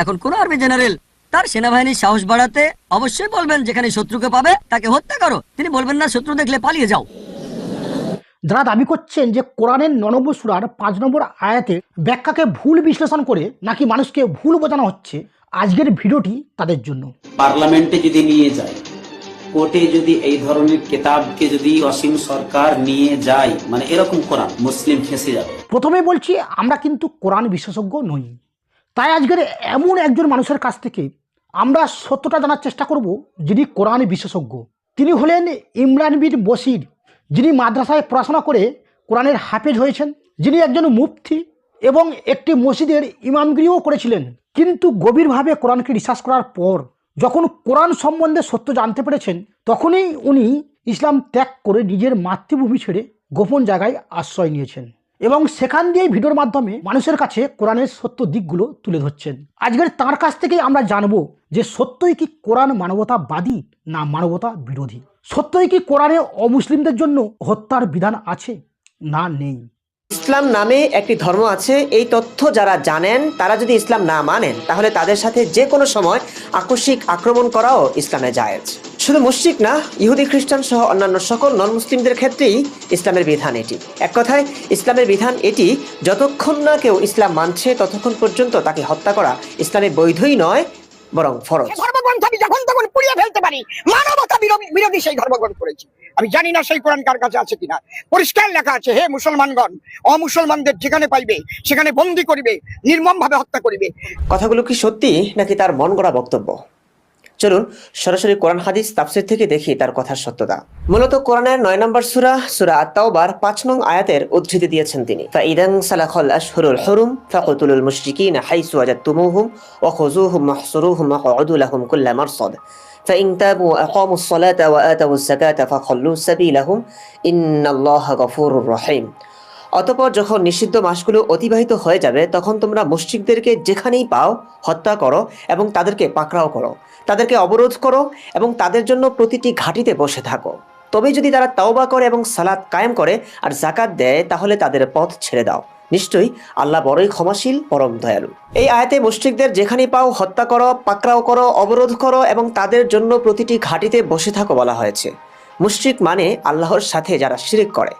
এখন কোন army general তার সেনাবাহিনীর সাহস বাড়াতে অবশ্যই বলবেন যেখানে শত্রুকে পাবে তাকে হত্যা করো। তিনি বলবেন না শত্রু দেখলে পালিয়ে যাও। যারা দাবি করছেন যে কোরআনের ন নম্বর সুরার পাঁচ নম্বর আয়াতে ব্যাখ্যাকে ভুল বিশ্লেষণ করে নাকি মানুষকে ভুল বোঝানো হচ্ছে? আজকের ভিডিওটি তাদের জন্য। পার্লামেন্টে যদি নিয়ে যায় কোর্টে যদি এই ধরনের কেতাবকে যদি অসীম সরকার নিয়ে যায় মানে এরকম কোরআন মুসলিম ফেঁসে যাবে। প্রথমে বলছি আমরা কিন্তু কোরআন বিশেষজ্ঞ নই। তাই আজকের এমন একজন মানুষের কাছ থেকে আমরা সত্যটা জানার চেষ্টা করব যিনি কোরআন বিশেষজ্ঞ। তিনি হলেন ইমরান বিন বসির যিনি মাদ্রাসায় পড়াশোনা করে কোরআনের হাফেজ হয়েছেন, যিনি একজন মুফতি এবং একটি মসজিদের ইমামগিরিও করেছিলেন। কিন্তু গভীরভাবে কোরআনকে রিসার্চ করার পর যখন কোরআন সম্বন্ধে সত্য জানতে পেরেছেন, তখনই উনি ইসলাম ত্যাগ করে নিজের মাতৃভূমি ছেড়ে গোপন জায়গায় আশ্রয় নিয়েছেন। এবং সেখান দিয়ে ভিডিওর মাধ্যমে মানুষের কাছে কোরআনের সত্য দিকগুলো তুলে ধরছেন। আজকের তার কাছ থেকেই আমরা জানব যে সত্যই কি কোরআন মানবতাবাদী না মানবতা বিরোধী সত্যই কি কোরআনে অমুসলিমদের জন্য হত্যার বিধান আছে না নেই? ইসলাম নামে একটি ধর্ম আছে, এই তথ্য যারা জানেন, তারা যদি ইসলাম না মানেন, তাহলে তাদের সাথে যে কোনো সময় আকস্মিক আক্রমণ করাও ইসলামে জায়েজ। শুধু মুশরিক না, ইহুদি, খ্রিস্টান সহ অন্যান্য সকল নন মুসলিমদের ক্ষেত্রেই ইসলামের বিধান এটি। এক কথায়, ইসলামের বিধান এটি, যতক্ষণ না কেউ ইসলাম মানছে, ততক্ষণ পর্যন্ত তাকে হত্যা করা ইসলামে বৈধই নয়, বরং ফরজ। ধর্মগ্রন্থ আমি যখন তখন পুড়িয়ে ফেলতে পারি, মানবতা বিরোধী সেই ধর্মগ্রন্থ করেছি। আমি জানি না সেই কোরআন কার কাছে আছে কিনা। পরিষ্কার লেখা আছে, হে মুসলমানগণ, অমুসলমানদের যেখানে পাইবে, সেখানে বন্দি করিবে নির্মম ভাবে হত্যা করিবে। কথাগুলো কি সত্যি নাকি তার মন গড়া বক্তব্য? চলুন, সরাসরি কোরআন হাদিস তাফসির থেকে দেখি তার কথার সত্যতা। মূলত কোরআনের নয় নম্বর সুরা সুরা আত্মাওবার পাঁচ নং আয়াতের উদ্ধৃতি দিয়েছেন তিনি। ফাইদাং সালাখল আশহুরুল হুরুম, ফাকুতুলুল মুশরিকিন হাইসু ওয়াজাতুমুহুম ওয়া খুযুহুম মাহসুরুহুম ওয়া কুল্লা মারসাদ। فإن تابوا وأقاموا الصلاة وآتوا الزكاة فخلوا سبيلهم إن الله غفور رحيم অতপর যখন নিষিদ্ধ মাসগুলো অতিবাহিত হয়ে যাবে তখন তোমরা মুশরিকদেরকে যেখানেই পাও হত্যা করো এবং তাদেরকে পাকড়াও করো তাদেরকে অবরোধ করো এবং তাদের জন্য প্রতিটি ঘাটিতে বসে থাকো তবে যদি তারা তাওবা করে এবং সালাত কায়েম করে আর জাকাত দেয় তাহলে তাদের পথ ছেড়ে দাও নিশ্চয়ই আল্লাহ বড়ই ক্ষমাশীল, পরম দয়ালু। এই আয়াতে মুশরিকদের যেখানেই পাও হত্যা করো, পাকড়াও করো, অবরোধ করো এবং তাদের জন্য প্রতিটি ঘাটিতে বসে থাকো বলা হয়েছে। মুশরিক মানে আল্লাহর সাথে যারা শিরিক করে।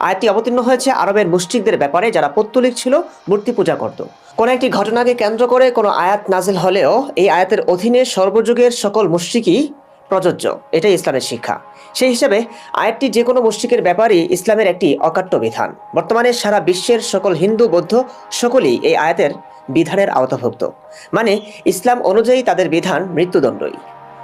আয়াতটি অবতীর্ণ হয়েছে আরবের মুশরিকদের ব্যাপারে যারা পত্তলিক ছিল, মূর্তি পূজা করত। কোনো একটি ঘটনাকে কেন্দ্র করে কোনো আয়াত নাজিল হলেও এই আয়াতের অধীনে সর্বযুগের সকল মুশরিকই প্রযোজ্য। এটাই ইসলামের শিক্ষা। সেই হিসাবে আয়াতটি যে কোনো মুশরিকের ব্যাপারই ইসলামের একটি অকাট্য বিধান। বর্তমানে সারা বিশ্বের সকল হিন্দু, বৌদ্ধ সকলেই এই আয়াতের বিধানের আওতাভুক্ত। মানে ইসলাম অনুযায়ী তাদের বিধান মৃত্যুদণ্ডই।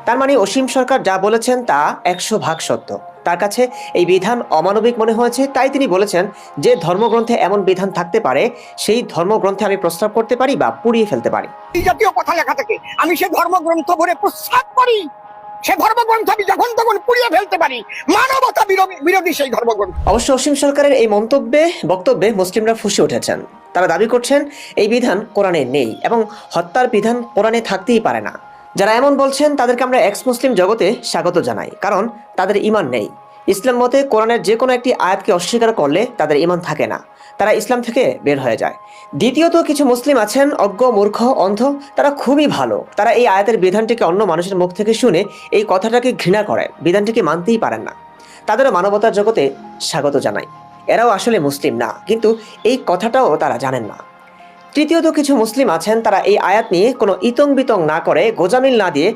তার মানে অসীম সরকার যা বলেছেন তা একশো ভাগ সত্য। তার কাছে এই বিধান অমানবিক মনে হয়েছে, তাই তিনি বলেছেন যে ধর্মগ্রন্থে এমন বিধান থাকতে পারে, সেই ধর্মগ্রন্থে আমি প্রস্তাব করতে পারি বা পুড়িয়ে ফেলতে পারি। জাতীয় কথা লেখা থাকে। আমি সে ধর্মগ্রন্থ ভরে প্রস্তাব করি। সে ধর্মগ্রন্থ আমি যখন তখন পুড়িয়ে ফেলতে পারি। মানবতা বিরোধী সেই ধর্মগ্রন্থ। অবশ্য অসীম সরকারের এই মন্তব্যে, বক্তব্যে মুসলিমরা ফুসে উঠেছেন। তারা দাবি করছেন, এই বিধান কোরআনে নেই এবং হত্যার বিধান কোরআনে থাকতেই পারে না। যারা এমন বলছেন, তাদেরকে আমরা এক্স মুসলিম জগতে স্বাগত জানাই, কারণ তাদের ইমান নেই। ইসলাম মতে কোরআনের যে কোনো একটি আয়াতকে অস্বীকার করলে তাদের ইমান থাকে না। তারা ইসলাম থেকে বের হয়ে যায়। দ্বিতীয়ত, কিছু মুসলিম আছেন, অজ্ঞ, মূর্খ, অন্ধ, তারা খুবই ভালো। তারা এই আয়াতের বিধানটিকে অন্য মানুষের মুখ থেকে শুনে এই কথাটাকে ঘৃণা করেন বিধানটিকে মানতেই পারেন না। তাদেরও মানবতার জগতে স্বাগত জানাই। এরাও আসলে মুসলিম না, কিন্তু এই কথাটাও তারা জানেন না। তৃতীয়ত কিছু মুসলিম আছেন, তারা এই আয়াত নিয়ে কোনো ইতং বিতং না করে, গোজামিল না দিয়ে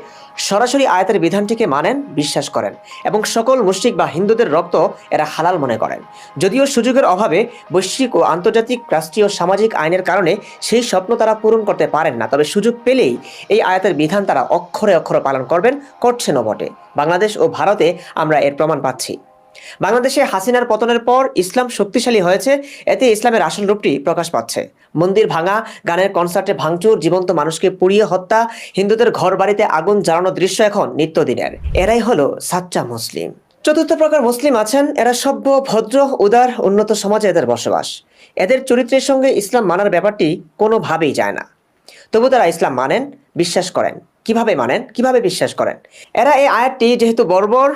সরাসরি আয়াতের বিধানটিকে মানেন, বিশ্বাস করেন এবং সকল মুশরিক বা হিন্দুদের রক্ত এরা হালাল মনে করেন। যদিও সুযোগের অভাবে বৈশ্বিক ও আন্তর্জাতিক, রাষ্ট্রীয়, সামাজিক আইনের কারণে সেই স্বপ্ন তারা পূরণ করতে পারেন না। তবে সুযোগ পেলেই এই আয়াতের বিধান তারা অক্ষরে অক্ষরে পালন করবেন, করছেনও বটে। বাংলাদেশ ও ভারতে আমরা এর প্রমাণ পাচ্ছি। বাংলাদেশে হাসিনার পতনের পর ইসলাম শক্তিশালী হয়েছে, এতে ইসলামের আসল রূপটি প্রকাশ পাচ্ছে। মন্দির ভাঙা, গানের কনসার্টে ভাঙচুর, জীবন্ত মানুষকে পুড়িয়ে হত্যা, হিন্দুদের ঘর বাড়িতে আগুন জ্বালানোর দৃশ্য এখন নিত্যদিনের। এরাই হলো সাচ্চা মুসলিম। চতুর্থ প্রকার মুসলিম আছেন, এরা সভ্য, ভদ্র, উদার, উন্নত সমাজে এদের বসবাস। এদের চরিত্রের সঙ্গে ইসলাম মানার ব্যাপারটি কোনোভাবেই যায় না। তবু তারা ইসলাম মানেন, বিশ্বাস করেন। কীভাবে মানেন? কীভাবে বিশ্বাস করেন? এরা এই আয়াতটি যেহেতু বর্বর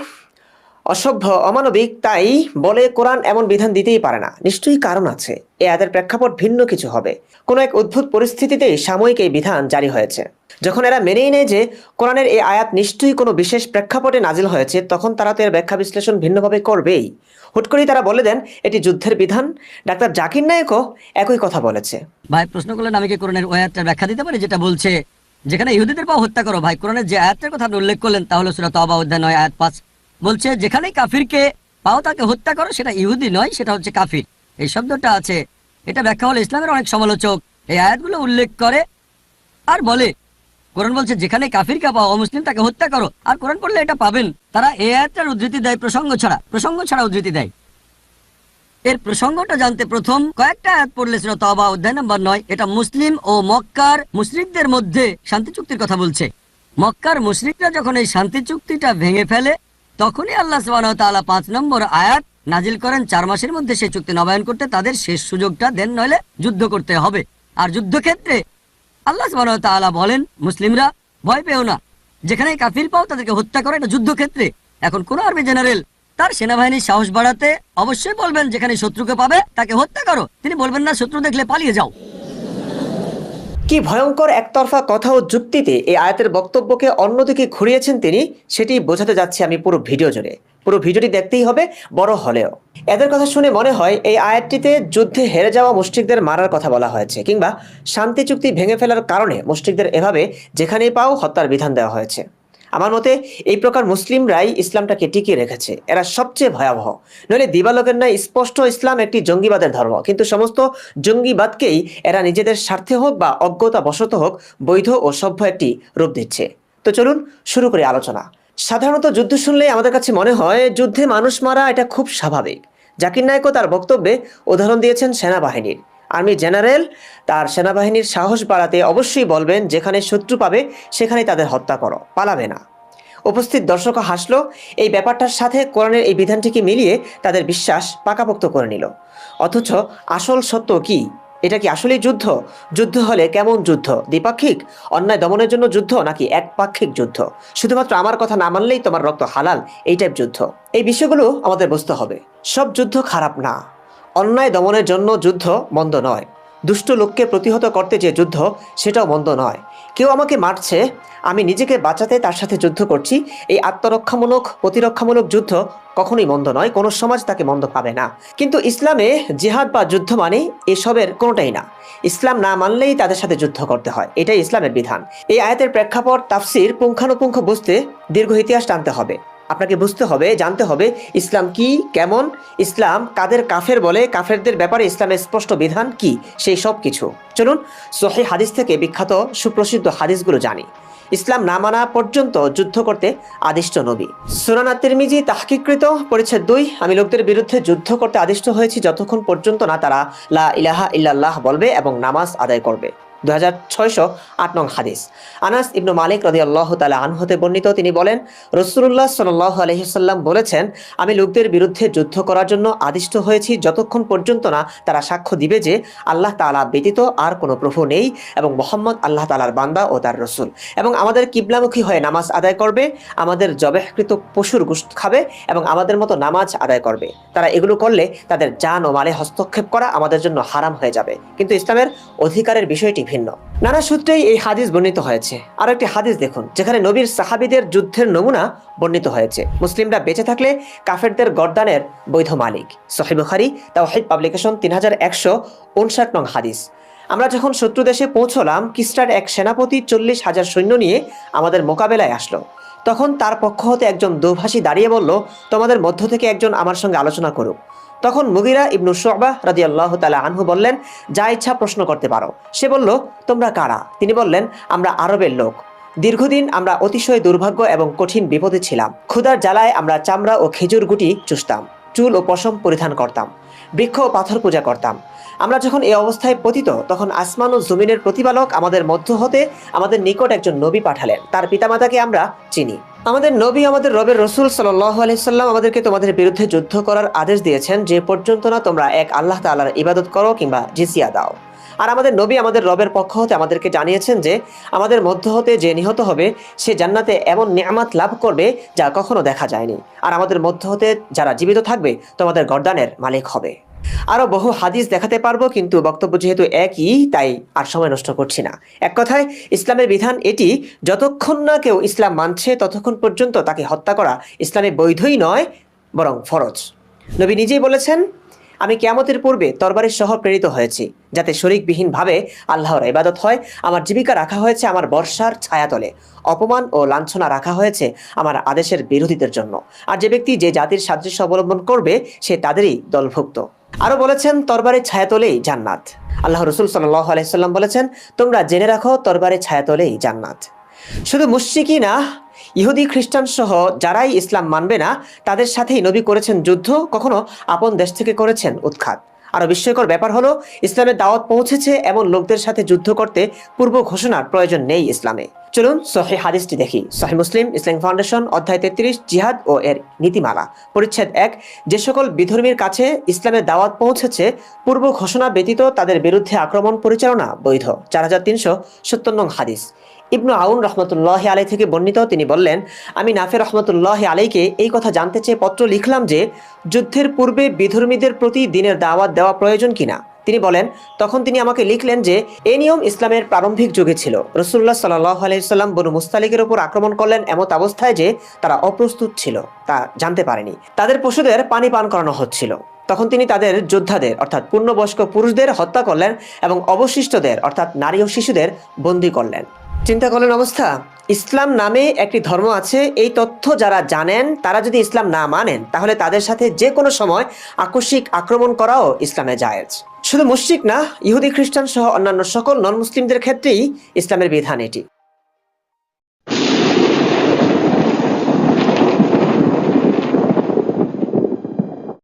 অসভ্য, অমানবিক, তাই বলে কোরআন এমন বিধান দিতেই পারে না। নিশ্চয়ই কারণ আছে। এ আয়াতের প্রেক্ষাপট ভিন্ন কিছু হবে। কোনো এক অদ্ভুত পরিস্থিতিতেই সাময়িক এই বিধান জারি হয়েছে। যখন এরা মেনেই নেয় যে কোরআনের এই আয়াত নিশ্চয়ই কোনো বিশেষ প্রেক্ষাপটে নাজিল হয়েছে, তখন তারা তো এর ব্যাখ্যা বিশ্লেষণ ভিন্নভাবে করবেই। হুট করেই তারা বলে দেন, এটি যুদ্ধের বিধান। ডাক্তার জাকির নায়কও একই কথা বলেছে। ভাই, প্রশ্ন করলেন, আমি কি কোরআনের ওই আয়াতটার ব্যাখ্যা দিতে পারি, যেটা বলছে, যেখানে ইহুদিদের পাও হত্যা করো, ভাই, কোরআনের যে আয়াতের কথা আপনি উল্লেখ করলেন, তাহলে সুরা তবা অধ্যায় নয়, আয়াত পাঁচ। বলছে, যেখানেই কাফিরকে পাও তাকে হত্যা করো, সেটা ইহুদি নয়, সেটা হচ্ছে কাফির। এই শব্দটা আছে, এটা ব্যাখ্যা হলো ইসলামের অনেক সমালোচক এই আয়াতগুলো উল্লেখ করে আর বলে, কোরআন বলছে, যেখানে কাফিরকে পাও, অমুসলিম তাকে হত্যা করো। আর কোরআন পড়লে এটা পাবেন, তারা এই আয়াতটার উদ্ধৃতি দেয় প্রসঙ্গ ছাড়া প্রসঙ্গ ছাড়া উদ্ধৃতি দেয়। এর প্রসঙ্গটা জানতে প্রথম কয়েকটা আয়াত পড়লে ছিল তবা অধ্যায় নাম্বার নয়, এটা মুসলিম ও মক্কার মুশরিকদের মধ্যে শান্তি চুক্তির কথা বলছে। মক্কার মুশরিকরা যখন এই শান্তি চুক্তিটা ভেঙে ফেলে তখনই আল্লাহ তাআলা পাঁচ নম্বর আয়াত নাজিল করেন। চার মাসের মধ্যে সেই চুক্তি নবায়ন করতে তাদের শেষ সুযোগটা দেন, নইলে যুদ্ধ করতে হবে। আর যুদ্ধক্ষেত্রে আল্লাহ তাআলা বলেন, মুসলিমরা, ভয় পেও না। যেখানে কাফির পাও তাদেরকে হত্যা করে। এটা যুদ্ধক্ষেত্রে। এখন কোন আর্মি জেনারেল তার সেনাবাহিনীর সাহস বাড়াতে অবশ্যই বলবেন, যেখানে শত্রুকে পাবে, তাকে হত্যা করো। তিনি বলবেন, না, শত্রু দেখলে পালিয়ে যাও। কি ভয়ঙ্কর একতরফা কথা ও যুক্তিতে এই আয়াতের বক্তব্যকে অন্যদিকে ঘুরিয়েছেন তিনি, সেটি বোঝাতে যাচ্ছি আমি পুরো ভিডিও জুড়ে। পুরো ভিডিওটি দেখতেই হবে, বড় হলেও। এদের কথা শুনে মনে হয় এই আয়াতটিতে যুদ্ধে হেরে যাওয়া মুষ্টিকদের মারার কথা বলা হয়েছে, কিংবা শান্তি চুক্তি ভেঙে ফেলার কারণে মুষ্টিকদের এভাবে যেখানেই পাও হত্যার বিধান দেওয়া হয়েছে। আমার মতে এই প্রকার মুসলিমরাই ইসলামটাকে টিকিয়ে রেখেছে। এরা সবচেয়ে ভয়াবহ। নইলে দিবালোকের ন্যায় স্পষ্ট ইসলাম একটি জঙ্গিবাদের ধর্ম। কিন্তু সমস্ত জঙ্গিবাদকেই এরা নিজেদের স্বার্থে হোক বা অজ্ঞতা বশত হোক, বৈধ ও সভ্য একটি রূপ দিচ্ছে। তো চলুন শুরু করি আলোচনা। সাধারণত যুদ্ধ শুনলে আমাদের কাছে মনে হয় যুদ্ধে মানুষ মারা এটা খুব স্বাভাবিক। জাকির নায়কও তার বক্তব্যে উদাহরণ দিয়েছেন সেনাবাহিনীর। আর্মি জেনারেল তার সেনাবাহিনীর সাহস বাড়াতে অবশ্যই বলবেন, যেখানে শত্রু পাবে সেখানে তাদের হত্যা করো। পালাবে না। উপস্থিত দর্শকও হাসলো, এই ব্যাপারটার সাথে কোরআনের এই বিধানটিকে মিলিয়ে তাদের বিশ্বাস পাকাপোক্ত করে নিল। অথচ আসল সত্য কি? এটা কি আসলেই যুদ্ধ? যুদ্ধ হলে কেমন যুদ্ধ? দ্বিপাক্ষিক? অন্যায় দমনের জন্য যুদ্ধ, নাকি একপাক্ষিক যুদ্ধ? শুধুমাত্র আমার কথা না মানলেই তোমার রক্ত হালাল, এই টাইপ যুদ্ধ। এই বিষয়গুলো আমাদের বুঝতে হবে। সব যুদ্ধ খারাপ না। অন্যায় দমনের জন্য যুদ্ধ মন্দ নয়। দুষ্ট লোককে প্রতিহত করতে যে যুদ্ধ, সেটাও মন্দ নয়। কেউ আমাকে মারছে, আমি নিজেকে বাঁচাতে তার সাথে যুদ্ধ করছি, এই আত্মরক্ষামূলক, প্রতিরক্ষামূলক যুদ্ধ কখনোই মন্দ নয়, কোনো সমাজ তাকে মন্দ পাবে না। কিন্তু ইসলামে জেহাদ বা যুদ্ধ মানে এসবের কোনোটাই না। ইসলাম না মানলেই তাদের সাথে যুদ্ধ করতে হয়, এটাই ইসলামের বিধান। এই আয়াতের প্রেক্ষাপট, তাফসির পুঙ্খানুপুঙ্খ বুঝতে দীর্ঘ ইতিহাস টানতে হবে। আপনাকে বুঝতে হবে, জানতে হবে ইসলাম কি, কেমন? ইসলাম কাদের কাফের বলে? কাফেরদের ব্যাপারে ইসলামের স্পষ্ট বিধান কি? সেই সব কিছু। চলুন সহি হাদিস থেকে বিখ্যাত সুপ্রসিদ্ধ হাদিসগুলো জানি। ইসলাম না মানা পর্যন্ত যুদ্ধ করতে আদিষ্ট নবী। সুরানা তিরমিজি তাহকিকৃত পরিচ্ছেদ দুই, আমি লোকদের বিরুদ্ধে যুদ্ধ করতে আদিষ্ট হয়েছি যতক্ষণ পর্যন্ত না তারা লা ইলাহা ইল্লাল্লাহ বলবে এবং নামাজ আদায় করবে। দু হাজার ছয়শো আট নং হাদিস। আনাস ইবনু মালিক রদি আল্লাহ তালা আনহতে বর্ণিত, তিনি বলেন রসুল্লাহ সাল্লাহ আলহিসাল্লাম বলেছেন, আমি লোকদের বিরুদ্ধে যুদ্ধ করার জন্য আদিষ্ট হয়েছি যতক্ষণ পর্যন্ত না তারা সাক্ষ্য দিবে যে আল্লাহ তালা ব্যতীত আর কোনো প্রভু নেই এবং মোহাম্মদ আল্লাহ তালার বান্দা ও তার রসুল। এবং আমাদের কিবলামুখী হয়ে নামাজ আদায় করবে, আমাদের জবেহকৃত পশুর গোষ্ঠ খাবে এবং আমাদের মতো নামাজ আদায় করবে। তারা এগুলো করলে তাদের জান ও মালে হস্তক্ষেপ করা আমাদের জন্য হারাম হয়ে যাবে। কিন্তু ইসলামের অধিকারের বিষয়টি ভিন্ন। নানা সূত্রেই এই হাদিস বর্ণিত হয়েছে। আর একটি হাদিস দেখুন, যেখানে নবীর সাহাবিদের যুদ্ধের নমুনা বর্ণিত হয়েছে। মুসলিমরা বেঁচে থাকলে কাফেরদের গর্দানের বৈধ মালিক। সহি বুখারি, তাওহিদ পাবলিকেশন তিন হাজার একশো উনষাট নং হাদিস। আমরা যখন শত্রু দেশে পৌঁছলাম, কিস্টার এক সেনাপতি চল্লিশ হাজার সৈন্য নিয়ে আমাদের মোকাবেলায় আসলো। তখন তার পক্ষ হতে একজন দোভাষী দাঁড়িয়ে বলল, তোমাদের মধ্য থেকে একজন আমার সঙ্গে আলোচনা করুক। তখন মুগিরা ইবনু শোবাহ রাজি আল্লাহ তালা আনহু বললেন, যা ইচ্ছা প্রশ্ন করতে পারো। সে বলল, তোমরা কারা? তিনি বললেন, আমরা আরবের লোক। দীর্ঘদিন আমরা অতিশয় দুর্ভাগ্য এবং কঠিন বিপদে ছিলাম। ক্ষুধার জ্বালায় আমরা চামড়া ও খেজুর গুটি চুষতাম, চুল ও পশম পরিধান করতাম। বৃক্ষ ও পাথর পূজা করতাম। আমরা যখন এই অবস্থায় পতিত, তখন আসমান ও জমিনের প্রতিপালক আমাদের মধ্য হতে আমাদের নিকট একজন নবী পাঠালেন। তার পিতামাতাকে আমরা চিনি। আমাদের নবী আমাদের রবের রসুল সাল্লাহ আলাইসাল্লাম আমাদেরকে তোমাদের বিরুদ্ধে যুদ্ধ করার আদেশ দিয়েছেন। যে পর্যন্ত না তোমরা এক আল্লাহ তাল্লাহার ইবাদত করো কিংবা জিসিয়া দাও। আর আমাদের নবী আমাদের রবের পক্ষ হতে আমাদেরকে জানিয়েছেন যে আমাদের মধ্য হতে যে নিহত হবে, সে জান্নাতে এমন নিয়ামাত লাভ করবে যা কখনো দেখা যায়নি। আর আমাদের মধ্য হতে যারা জীবিত থাকবে, তোমাদের গর্দানের মালিক হবে। আরও বহু হাদিস দেখাতে পারব, কিন্তু বক্তব্য যেহেতু একই, তাই আর সময় নষ্ট করছি না। এক কথায়, ইসলামের বিধান এটি, যতক্ষণ না কেউ ইসলাম মানছে, ততক্ষণ পর্যন্ত তাকে হত্যা করা ইসলামে বৈধই নয়, বরং ফরজ। নবী নিজেই বলেছেন আমি কেয়ামতের পূর্বে তরবারের সহ প্রেরিত হয়েছি, যাতে শরিকবিহীনভাবে আল্লাহর ইবাদত হয়। আমার জীবিকা রাখা হয়েছে আমার বর্ষার ছায়াতলে। অপমান ও লাঞ্ছনা রাখা হয়েছে আমার আদেশের বিরোধীদের জন্য। আর যে ব্যক্তি যে জাতির সাদৃশ্য অবলম্বন করবে, সে তাদেরই দলভুক্ত। আরও বলেছেন, তরবারের ছায়াতলেই জান্নাত। আল্লাহ রসুল সাল্লাহ আলাইসাল্লাম বলেছেন, তোমরা জেনে রাখো, তরবারের ছায়াতলেই জান্নাত। শুধু মুশ্রিকই না, ইহুদি, খ্রিস্টান সহ যারাই ইসলাম মানবে না, তাদের সাথেই নবী করেছেন যুদ্ধ, কখনো আপন দেশ থেকে করেছেন উৎখাত। আরও বিস্ময়কর ব্যাপার হলো, ইসলামের দাওয়াত পৌঁছেছে এমন লোকদের সাথে যুদ্ধ করতে পূর্ব ঘোষণার প্রয়োজন নেই ইসলামে। চলুন সহি হাদিসটি দেখি। সহি মুসলিম ইসলাম ফাউন্ডেশন, অধ্যায় তেত্রিশ, জিহাদ ও এর নীতিমালা। পরিচ্ছেদ এক, যে সকল বিধর্মীর কাছে ইসলামের দাওয়াত পৌঁছেছে, পূর্ব ঘোষণা ব্যতীত তাদের বিরুদ্ধে আক্রমণ পরিচালনা বৈধ। চার হাজার তিনশো সত্তর নং হাদিস। ইবনু আউন রহমতুল্লাহ আলাই থেকে বর্ণিত, তিনি বললেন, আমি নাফে রহমতুল্লাহ আলাইকে এই কথা জানতে চেয়ে পত্র লিখলাম যে, যুদ্ধের পূর্বে বিধর্মীদের প্রতি দিনের দাওয়াত দেওয়া প্রয়োজন কিনা? তিনি বলেন, তখন তিনি আমাকে লিখলেন যে, এ নিয়ম ইসলামের প্রারম্ভিক যুগে ছিল। রসুল্লাহ সাল্লাহ আলাইসাল্লাম বনু মুস্তালিকের উপর আক্রমণ করলেন এমত অবস্থায় যে, তারা অপ্রস্তুত ছিল, তা জানতে পারেনি। তাদের পশুদের পানি পান করানো হচ্ছিল। তখন তিনি তাদের যোদ্ধাদের, অর্থাৎ পূর্ণবয়স্ক পুরুষদের হত্যা করলেন এবং অবশিষ্টদের, অর্থাৎ নারী ও শিশুদের বন্দী করলেন। চিন্তা করেন অবস্থা। ইসলাম নামে একটি ধর্ম আছে, এই তথ্য যারা জানেন, তারা যদি ইসলাম না মানেন, তাহলে তাদের সাথে যে কোনো সময় আকস্মিক আক্রমণ করাও ইসলামে জায়েজ। শুধু মুশ্রিক না, ইহুদি, খ্রিস্টান সহ অন্যান্য সকল নন মুসলিমদের ক্ষেত্রেই ইসলামের বিধান এটি।